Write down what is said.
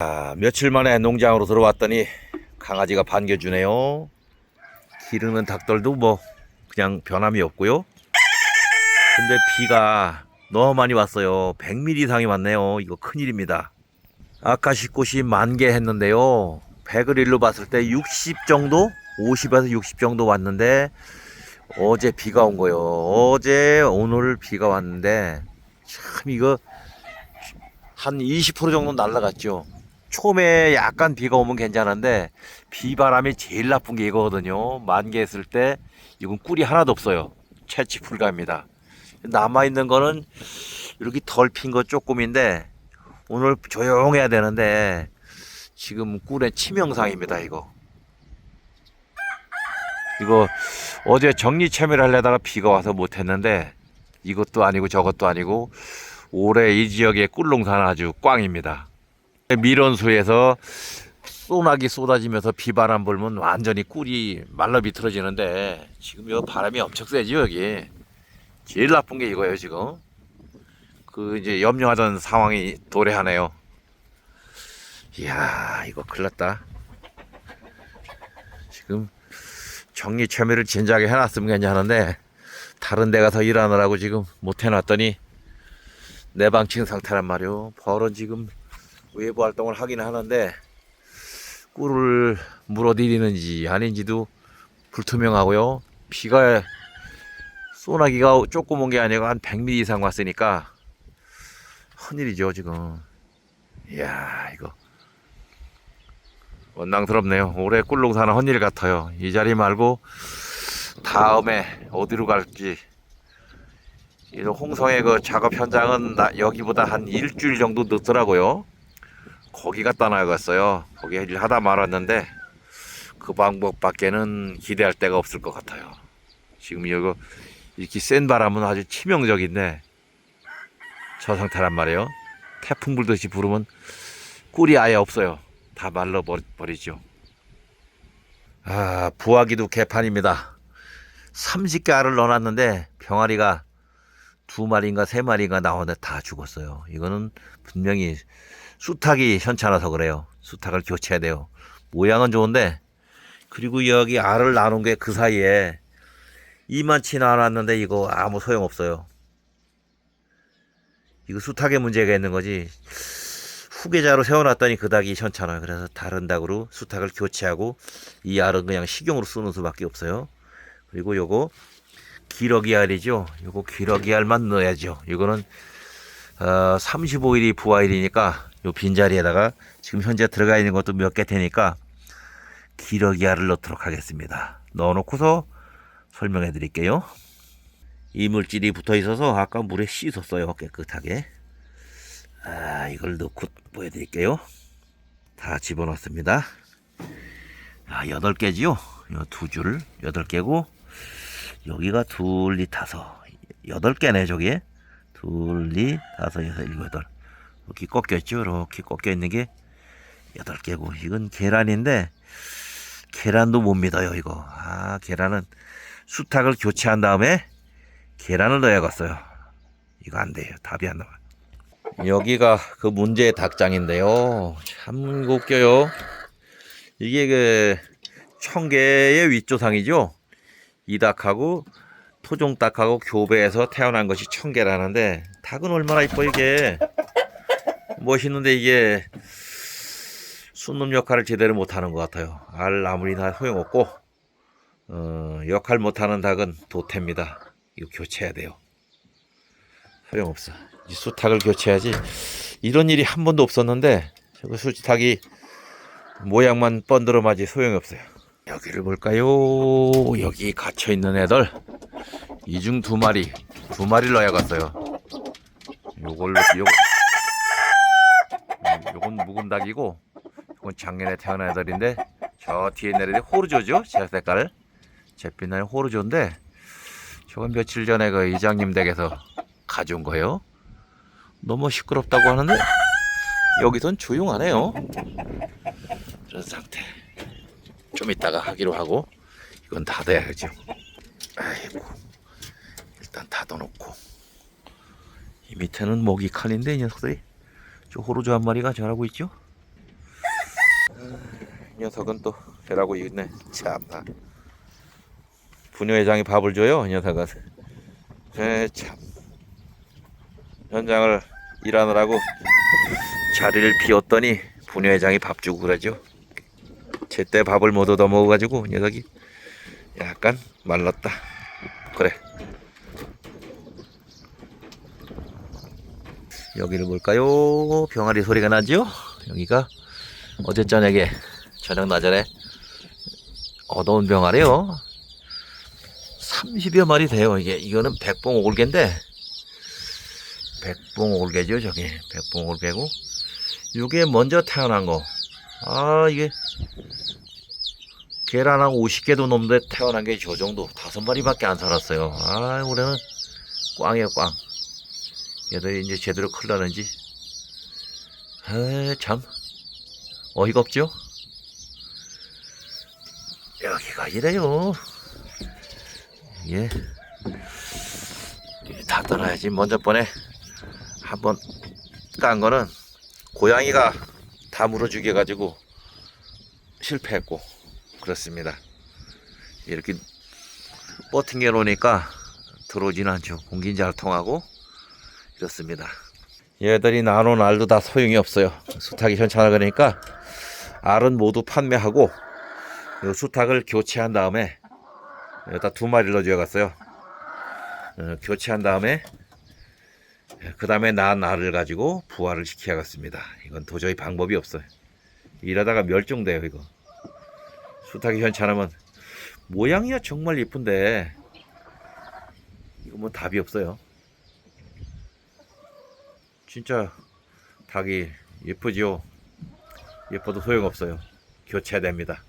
아, 며칠 만에 농장으로 들어왔더니 강아지가 반겨주네요. 기르는 닭들도 뭐 그냥 변함이 없고요. 근데 비가 너무 많이 왔어요. 100mm 이상이 왔네요. 이거 큰일입니다. 아까 씻꽃이 만개 했는데요. 100을 일로 봤을 때 60 정도? 50에서 60 정도 왔는데 어제 비가 온 거요. 어제 오늘 비가 왔는데 참 이거 한 20% 정도 날라갔죠. 처음에 약간 비가 오면 괜찮은데 비바람이 제일 나쁜 게 이거거든요. 만개 했을 때 이건 꿀이 하나도 없어요. 채취 불가입니다. 남아 있는 거는 이렇게 덜 핀 거 조금인데 오늘 조용해야 되는데 지금 꿀의 치명상입니다. 이거. 이거 어제 정리 채매를 하려다가 비가 와서 못했는데 이것도 아니고 저것도 아니고 올해 이 지역의 꿀농사는 아주 꽝입니다. 밀원수에서 소나기 쏟아지면서 비바람 불면 완전히 꿀이 말라 비틀어지는데 지금 이 바람이 엄청 세죠 여기. 제일 나쁜 게 이거예요 지금. 그 이제 염려하던 상황이 도래하네요. 이야 이거 큰일 났다. 지금 정리 채매를 진작에 해놨으면 괜찮은데 다른 데 가서 일하느라고 지금 못 해놨더니 내방친 상태란 말이오. 벌은 지금 외부 활동을 하긴 하는데 꿀을 물어들이는지 아닌지도 불투명하고요. 비가 소나기가 조금 온 게 아니고 한 100mm 이상 왔으니까 큰일이죠 지금. 이야 이거 원망스럽네요. 올해 꿀농사는 헌일 같아요. 이 자리 말고 다음에 어디로 갈지. 이 홍성의 그 작업 현장은 나- 여기보다 한 일주일 정도 늦더라고요. 거기 갖다 놔야겠어요. 거기 일 하다 말았는데 그 방법밖에는 기대할 데가 없을 것 같아요. 지금 이거 이렇게 센 바람은 아주 치명적인데 저 상태란 말이에요. 태풍 불듯이 부르면 꿀이 아예 없어요. 다 말라 버리죠. 아, 부화기도 개판입니다. 30개 알을 넣어놨는데 병아리가 두 마리인가 세 마리인가 나오는데 다 죽었어요. 이거는 분명히 수탉이 현찮아서 그래요. 수탉을 교체해야 돼요. 모양은 좋은데 그리고 여기 알을 나눈 게 그 사이에 이만치 나왔는데 이거 아무 소용 없어요. 이거 수탉의 문제가 있는 거지. 후계자로 세워놨더니 그 닭이 현찮아요. 그래서 다른 닭으로 수탉을 교체하고 이 알은 그냥 식용으로 쓰는 수밖에 없어요. 그리고 요거 기러기 알이죠. 요거 기러기 알만 넣어야죠. 이거는 어, 35일이 부화일이니까 요 빈자리에다가 지금 현재 들어가 있는 것도 몇 개 되니까 기러기 알을 넣도록 하겠습니다. 넣어놓고서 설명해 드릴게요. 이물질이 붙어 있어서 아까 물에 씻었어요. 깨끗하게. 아, 이걸 넣고 보여드릴게요. 다 집어넣습니다. 아, 여덟 개지요? 요두 줄, 여덟 개고, 여기가 둘, 리 다섯. 여덟 개네, 저기에. 둘, 리 다섯, 여섯, 일곱, 여덟. 이렇게 꺾였죠? 이렇게 꺾여 있는 게 여덟 개고. 이건 계란인데, 계란도 못 믿어요, 이거. 아, 계란은 수탉을 교체한 다음에 계란을 넣어야겠어요. 이거 안 돼요. 답이 안 나와요. 여기가 그 문제의 닭장인데요. 참 웃겨요. 이게 그 청개의 윗조상이죠. 이 닭하고 토종 닭하고 교배해서 태어난 것이 청개라는데 닭은 얼마나 이뻐 이게 멋있는데 이게 순놈 역할을 제대로 못하는 것 같아요. 알 아무리 다 소용없고 어, 역할 못하는 닭은 도태입니다. 이거 교체해야 돼요. 소용없어. 이 수탉을 교체해야지. 이런 일이 한 번도 없었는데 저거 수탉이 모양만 번들어마지 소용이 없어요. 여기를 볼까요? 여기 갇혀 있는 애들 이중 두 마리 두 마리를 넣어야겠어요. 요걸로 요 음, 요건 묵은 닭이고 이건 작년에 태어난 애들인데 저 뒤에 있는 호르조죠? 제 색깔 잿빛날 호르조인데 저건 며칠 전에 그 이장님 댁에서 가져온 거예요. 너무 시끄럽다고 하는데 여기선 조용하네요. 그런 상태. 좀 이따가 하기로 하고 이건 닫아야죠. 아이고 일단 닫아놓고 이 밑에는 모기 칸인데 이 녀석들이 저 호루조 한 마리가 잘하고 있죠. 이 녀석은 또 배라고 있네. 참나. 분유회장이 밥을 줘요. 이 녀석은. 에 참. 현장을 일하느라고 자리를 비웠더니 분유회장이 밥 주고 그러죠. 제때 밥을 못 얻어 먹어가지고 이 녀석이 약간 말랐다. 그래. 여기를 볼까요? 병아리 소리가 나죠? 여기가 어제 저녁에 저녁 나전에 얻어온 병아리요. 30여 마리 돼요. 이게 이거는 백봉 오골개인데 백봉 오골개죠. 저게 백봉 오골개고 이게 먼저 태어난 거. 아 이게 계란 한 50개도 넘는데 태어난 게 저 정도 다섯 마리밖에 안 살았어요. 아 올해는 꽝이에요 꽝. 얘들이 이제 제대로 클라는지 에참 어이가 없죠? 여기가 이래요. 예. 다 떠나야지. 먼저 번에 한번 깐 거는 고양이가 다 물어 죽여가지고 실패했고 그렇습니다. 이렇게 버팅겨 놓으니까 들어오지는 않죠. 공기 잘 통하고 이렇습니다. 얘들이 나눈 알도 다 소용이 없어요. 수탉이 현찮아 그러니까 알은 모두 판매하고 이 수탉을 교체한 다음에 여기다 두 마리를 넣어줘 갔어요. 어, 교체한 다음에 그 다음에 낳은 알을 가지고 부화를 시켜야겠습니다. 이건 도저히 방법이 없어요. 이러다가 멸종돼요 이거. 수탉이 현찮으면 모양이야 정말 예쁜데 이거 뭐 답이 없어요. 진짜 닭이 예쁘지요. 예뻐도 소용없어요. 교체해야 됩니다.